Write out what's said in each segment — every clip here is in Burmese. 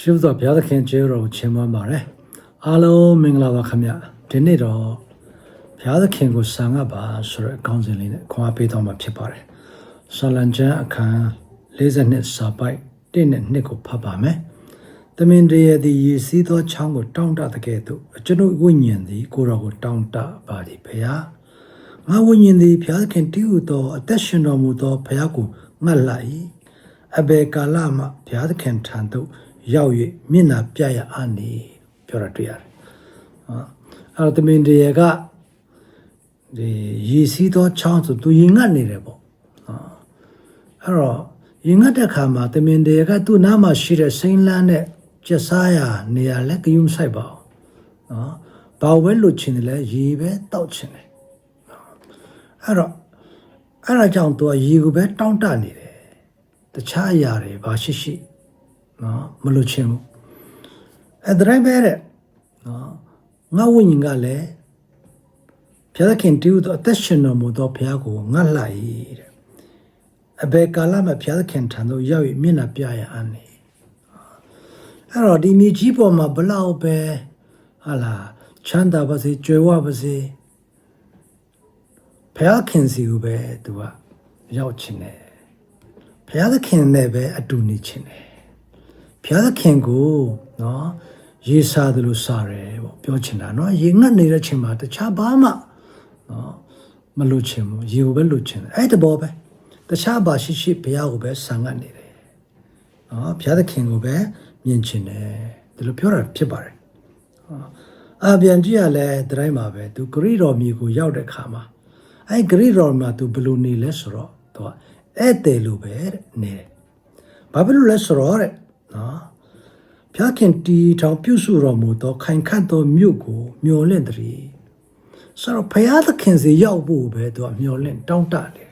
ရှုသောဘုရားသခင်ကျေးဇူးတော်ကိုချီးမွမ်းပါတယ်အားလုံးမင်္ဂလာပါခင်ဗျဒီနေ့တော့ဘုရားသခင်ကိုဆံငတ်ပါဆိုတဲ့အကောင်းစဉ်လေးနဲ့ခွန်အားပေးတော့မှာဖြစ်ပါတယ်ဆာလံကျမ်းအခန်း42စာပိုက်1နဲ့2ကိုဖတ်ပါမယ်တမင်တရသည်ရည်စည်းသောချောင်းကိုတောင်းတတဲ့ကဲ့သို့ကျွန်ုပ်ဝိညာဉ်သည်ကိုယ်တော်ကိုတောင်းတပါသည်ဘုရားငါဝိညာဉ်သည်ဘုရားသခင်တည်ဟူသောအသက်ရှင်တော်မူသောဘုရားကိုငတ်လိုက်အဘေကာလမှာဘုရားသခင်ထံသို့ ရောက်၍မျက်နာပြရအာနေပြောတာတွေ့ရတယ်။ဟောအဲ့တော့တမင်တရေကဒီရည်စည်းသောချောင်းဆိုသူရင်ငတ်နေတယ်ပေါ့။ဟောအဲ့တော့ရင်ငတ်တဲ့ခါမှာတမင်တရေကသူ့နားမှာရှိတဲ့စိမ့်လန်းနဲ့ကျက်စားရနေရာလဲကြုံဆိုင်ပါအောင်။နော်။ဘာဝဲလွတ်ချင်တယ်လဲရေပဲတောက်ချင်တယ်။အဲ့တော့အဲ့ဒါကြောင့်သူကရေကိုပဲတောင်းတနေတယ်။တခြားအရာတွေဘာရှိရှိ နော်မလို့ချင်းဘူးအဲ့ဒါတိုင်းပဲတဲ့နော်ငါဝိညာဉ်ကလည်းဘုရားသခင်တူသောအသက်ရှင်တော်မူသောဘုရားကိုငတ်လိုက်တဲ့အဘေကာလမှာဘုရားသခင်ထံသို့ရောက်၍မျက်နှာပြရအန်းနေအဲ့တော့ဒီမြေကြီးပေါ်မှာဘလောက်ပဲဟာလာချမ်းသာပါစေကြွယ်ဝပါစေဘုရားခင်စီကိုပဲသူကရောက်ချင်တယ်ဘုရားသခင်နဲ့ပဲအတူနေချင်တယ် ဘုရားသခင်ကိုနော်ရေစားတယ်လို့စားတယ်ပေါ့ပြောချင်တာနော်ရေငတ်နေတဲ့ချိန်မှာတခြားဘာမှနော်မလို့ချင်ဘူးရေကိုပဲလို့ချင်တယ်အဲ့တဘောပဲတခြားဘာရှိရှိဘုရားကိုပဲဆံငတ်နေတယ်နော်ဘုရားသခင်ကိုပဲမြင်ချင်တယ်ဒီလိုပြောတာဖြစ်ပါတယ်အာပြန်ကြည့်ရလဲတတိုင်းမှာပဲသူဂရိတော်မြေကိုရောက်တဲ့ခါမှာအဲ့ဂရိတော်မှာသူဘယ်လိုနေလဲဆိုတော့သူကဧည့်သည်လိုပဲတဲ့နေတယ်ဘာဖြစ်လို့လဲဆိုတော့တဲ့ နော်ဖျားခင်တီထောင်ပြုစုတော်မူသောခိုင်ခန့်သောမြို့ကိုမျော်လင့်တည်းဆိုတော့ဖျားသခင်စီရောက်ဖို့ပဲသူကမျော်လင့်တောင်းတတယ်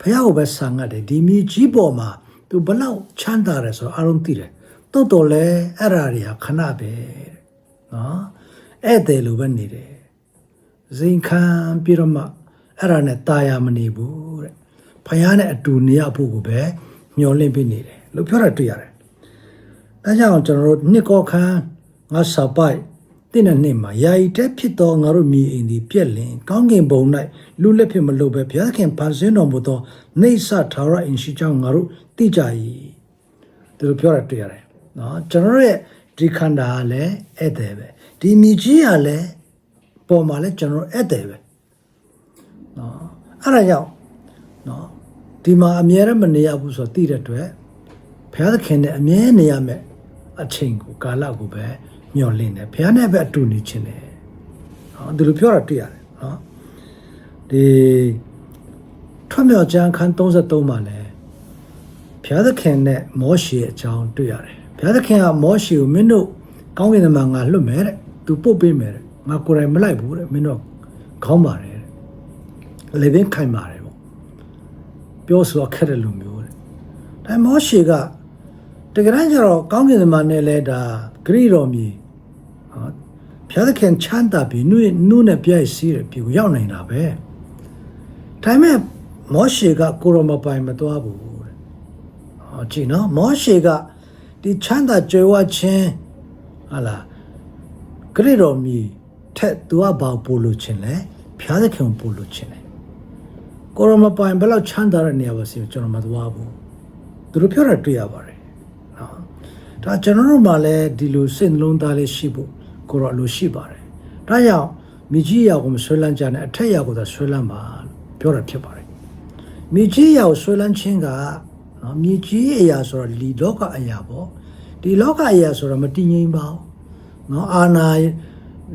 ဖျားကိုပဲဆံငတ်တယ်ဒီမြေကြီးပေါ်မှာသူဘလောက်ချမ်းသာတယ်ဆိုတော့အလုံးသိတယ်တိုးတော်လဲအဲ့ရာတွေဟာခဏပဲတဲ့နော်ဧည့်သည်လိုပဲနေတယ်ဇင်ခံပြီးတော့မှအဲ့ဒါနဲ့ตายရမနေဘူးတဲ့ဖယားနဲ့အတူနေရဖို့ကိုပဲမျောလင့်ပြီးနေတယ်လို့ပြောတာတွေ့ရတယ်။ ဒါကြောင့်ကျွန်တော်တို့နှစ်ကောခန်းငါစာပိုက်တဲ့နှစ်မှာယာယီတက်ဖြစ်သောငါတို့မြေအိမ်ဒီပြက်လင်ကောင်းကင်ဘုံ၌လူလက်ဖြစ်မလို့ပဲဘုရားခင်ဖန်ဆင်းတော်မူသောနေဆထာဝရအင်ရှိကြောင့်ငါတို့သိကြ၏သူတို့ပြောတာတွေ့ရတယ်နော်ကျွန်တော်တို့ရဲ့ဒီခန္ဓာကလည်းဧည့်သည်ပဲဒီမြေကြီးကလည်းပေါ်မှာလည်းကျွန်တော်တို့ဧည့်သည်ပဲနော်အဲ့ဒါကြောင့်နော်ဒီမှာအမြဲတမ်းမနေရဘူးဆိုတော့သိတဲ့အတွက်ဘုရားသခင်နဲ့အမြဲနေရမယ် အချိန်ကိုကာလကိုပဲမျှော်လင့်တယ်ဘုရားနဲ့ပဲအတူနေခြင်းတယ်နော်ဒီလိုပြောတာတွေ့ရတယ်နော်ဒီထွတ်မြောက်ကျမ်းခန်း33မှာလည်းဘုရားသခင်နဲ့မောရှေအကြောင်းတွေ့ရတယ်ဘုရားသခင်ကမောရှေကိုမင်းတို့ကောင်းကင်ထဲမှာငါလွတ်မယ်တဲ့သူပုတ်ပေးမယ်တဲ့ငါကိုယ်တိုင်မလိုက်ဘူးတဲ့မင်းတို့ခေါင်းပါတယ်တဲ့လေဘင်းခိုင်ပါတယ်ပေါ့ပြောဆိုတော့ခက်တဲ့လူမျိုးတဲ့ဒါမောရှေက တကယ်တမ်းကျတော့ကောင်းကင်ထဲမှာနဲ့လဲဒါဂရိတော်မီဟာဘုရားသခင်ချမ်းသာပြီးနုနုနဲ့ပြည့်စည်တဲ့ပြည်ကိုရောက်နိုင်တာပဲဒါပေမဲ့မောရှေကကိုရောမပိုင်မသွားဘူးတဲ့ဟောကြည့်နော်မောရှေကဒီချမ်းသာကြွယ်ဝခြင်းဟာလားဂရိတော်မီထက်သူကဘာပို့လို့ခြင်းလဲဘုရားသခင်ပို့လို့ခြင်းလဲကိုရောမပိုင်ဘယ်လောက်ချမ်းသာတဲ့နေရာပါစီကျွန်တော်မသွားဘူးသူတို့ပြောတာတွေ့ရပါတယ်နော် ဒါကျွန်တော်တို့မှလည်းဒီလိုစိတ်နှလုံးသားလေးရှိဖို့ကိုရောလိုရှိပါတယ်ဒါကြောင့်မိကြီးရောက်ကိုမဆွဲလန်းကြနဲ့အထက်ရောက်ကိုသာဆွဲလန်းပါလို့ပြောတာဖြစ်ပါတယ်မိကြီးရောက်ဆွဲလန်းခြင်းကနော်မိကြီးအရာဆိုတော့လီလောကအရာပေါ့ဒီလောကအရာဆိုတော့မတည်ငြိမ်ပါဘူးနော်အာနာ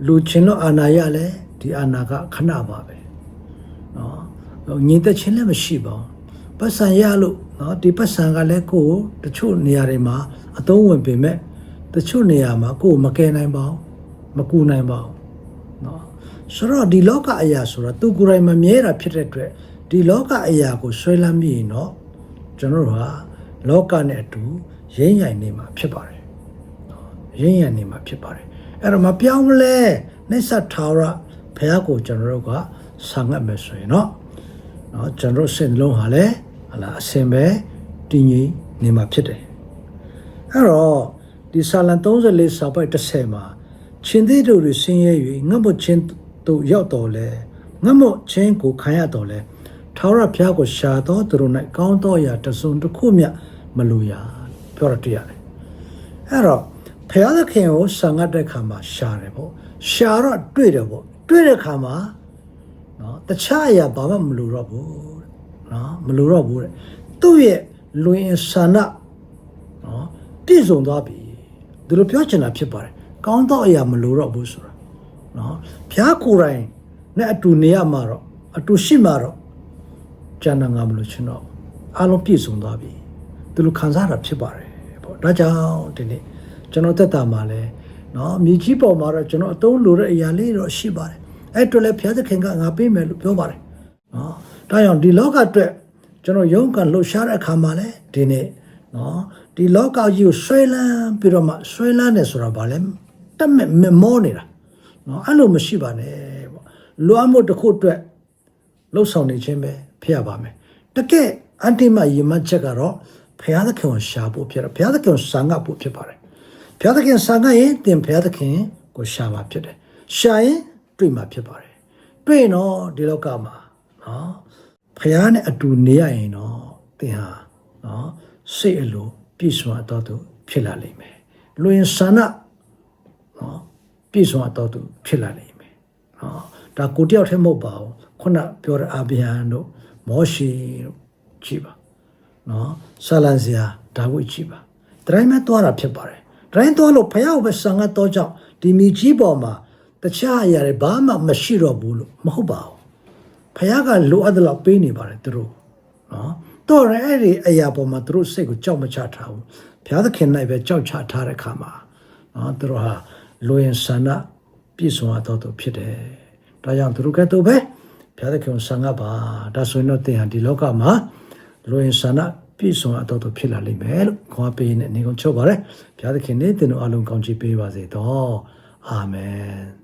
လူချင်းတော့အာနာရလဲဒီအာနာကခဏပါပဲနော်ငြိမ်သက်ခြင်းလည်းမရှိပါဘူးပတ်စံရလို့ နော်ဒီပတ်စံကလည်းကိုယ်တချို့နေရာတွေမှာအသုံးဝင်ပေမဲ့တချို့နေရာမှာကိုယ်မကယ်နိုင်ပါဘူးမကူနိုင်ပါဘူးနော်ဆိုတော့ဒီလောကအရာဆိုတော့သူကိုယ်တိုင်မမြဲတာဖြစ်တဲ့အတွက်ဒီလောကအရာကိုဆွဲလမ်းမိရင်တော့ကျွန်တော်တို့ဟာလောကနဲ့အတူရင်းရိုင်နေမှာဖြစ်ပါတယ်ရင်းရိုင်နေမှာဖြစ်ပါတယ်အဲ့တော့မပြောင်းမလဲနှိစ္စထာဝရဘုရားကိုကျွန်တော်တို့ကဆာငတ်မယ်ဆိုရင်တော့နော်ကျွန်တော်တို့စိတ်နှလုံးဟာလည်း ဟလာအစင်ပဲတည်ငြိမ်နေမှာဖြစ်တယ်အဲ့တော့ဒီဆာလံ34စာပိုက်30မှာချင်းသေးတို့တွေဆင်းရဲ၍ငတ်မချင်းတို့ရောက်တော်လဲငတ်မချင်းကိုခံရတော်လဲထာဝရဘုရားကိုရှာတော်သူတို့၌ကောင်းသောအရာတစ်စုံတစ်ခုမျှမလိုရပြောရတွေ့ရတယ်အဲ့တော့ဘုရားသခင်ကိုဆံငတ်တဲ့ခါမှာရှာတယ်ပေါ့ရှာတော့တွေ့တယ်ပေါ့တွေ့တဲ့ခါမှာနော်တခြားအရာဘာမှမလိုတော့ဘူးတဲ့ နော်မလိုတော့ဘူးတဲ့သူ့ရဲ့လွင်ဆန္ဒနော်ပြည့်စုံသွားပြီဒီလိုပြောချင်တာဖြစ်ပါတယ်ကောင်းသောအရာမလိုတော့ဘူးဆိုတာနော်ဘုရားကိုယ်တိုင်နဲ့အတူနေရမှာတော့အတူရှိမှာတော့ကျန်တာငါမလို့ချင်တော့အားလုံးပြည့်စုံသွားပြီဒီလိုခံစားတာဖြစ်ပါတယ်ပေါ့ဒါကြောင့်ဒီနေ့ကျွန်တော်တက်တာမှာလဲနော်မြေကြီးပေါ်မှာတော့ကျွန်တော်အသုံးလိုတဲ့အရာလေးတော့ရှိပါတယ်အဲ့အတွက်လည်းဘုရားသခင်ကငါပေးမယ်လို့ပြောပါတယ်နော် ဒါကြောင့်ဒီလောကအတွက်ကျွန်တော်ယုံကန်လှုပ်ရှားတဲ့အခါမှာလဲဒီနေ့နော်ဒီလောကကြီးကိုဆွဲလန်းပြီးတော့မှဆွဲလန်းနေဆိုတာဗာလဲတက်မဲ့မမောနေတာနော်အဲ့လိုမရှိပါနဲ့ပေါ့လွမ်းမှုတစ်ခုအတွက်လှုပ်ဆောင်နေခြင်းပဲဖြစ်ရပါမယ်တကယ်အန်တိမယမတ်ချက်ကတော့ဘုရားသခင်ကိုရှာဖို့ဖြစ်တယ်ဘုရားသခင်ကိုစာငတ်ဖို့ဖြစ်ပါတယ်ဘုရားသခင်စာငတ်ရင်သင်ဘုရားသခင်ကိုရှာမှာဖြစ်တယ်ရှာရင်တွေ့မှာဖြစ်ပါတယ်တွေ့ရင်တော့ဒီလောကမှာနော် ဘုရားနဲ့အတူနေရရင်တော့သင်ဟာနော်စိတ်အလိုပြည့်စုံတော့သူဖြစ်လာလိမ့်မယ်လူရင်ဆန္ဒနော်ပြည့်စုံတော့သူဖြစ်လာလိမ့်မယ်နော်ဒါကိုတယောက်တည်းမဟုတ်ပါဘူးခုနပြောတဲ့အာဗြဟံတို့မောရှေတို့ကြည့်ပါနော်ဆာလန်ဇာဒါဝိဒ်ကြည့်ပါတတိုင်းမဲ့သွားတာဖြစ်ပါတယ်တတိုင်းသွားလို့ဖယားကိုပဲဆံငတ်တော့ကြောင့်ဒီမိကြီးပေါ်မှာတခြားအရာတွေဘာမှမရှိတော့ဘူးလို့မဟုတ်ပါဘူး ဖယားကလိုအပ်တဲ့လောက်ပေးနေပါတယ်သူတို့နော်တော့ရအဲ့ဒီအရာပေါ်မှာသူတို့စိတ်ကိုကြောက်မချထားဘူးဘုရားသခင်၌ပဲကြောက်ချထားတဲ့ခါမှာနော်သူတို့ဟာလိုရင်ဆန္ဒပြည့်စုံတော့သူဖြစ်တယ်ဒါကြောင့်သူတို့ကဲ့သို့ပဲဘုရားသခင်ကိုဆံငတ်ပါဒါဆိုရင်တော့သင်ဟာဒီလောကမှာလိုရင်ဆန္ဒပြည့်စုံတော့သူဖြစ်လာလိမ့်မယ်လို့ခေါ်ပေးနေနေကုန်ချုပ်ပါတယ်ဘုရားသခင်နေသင်တို့အလုံးကောင်းချီးပေးပါစေတော့အာမင်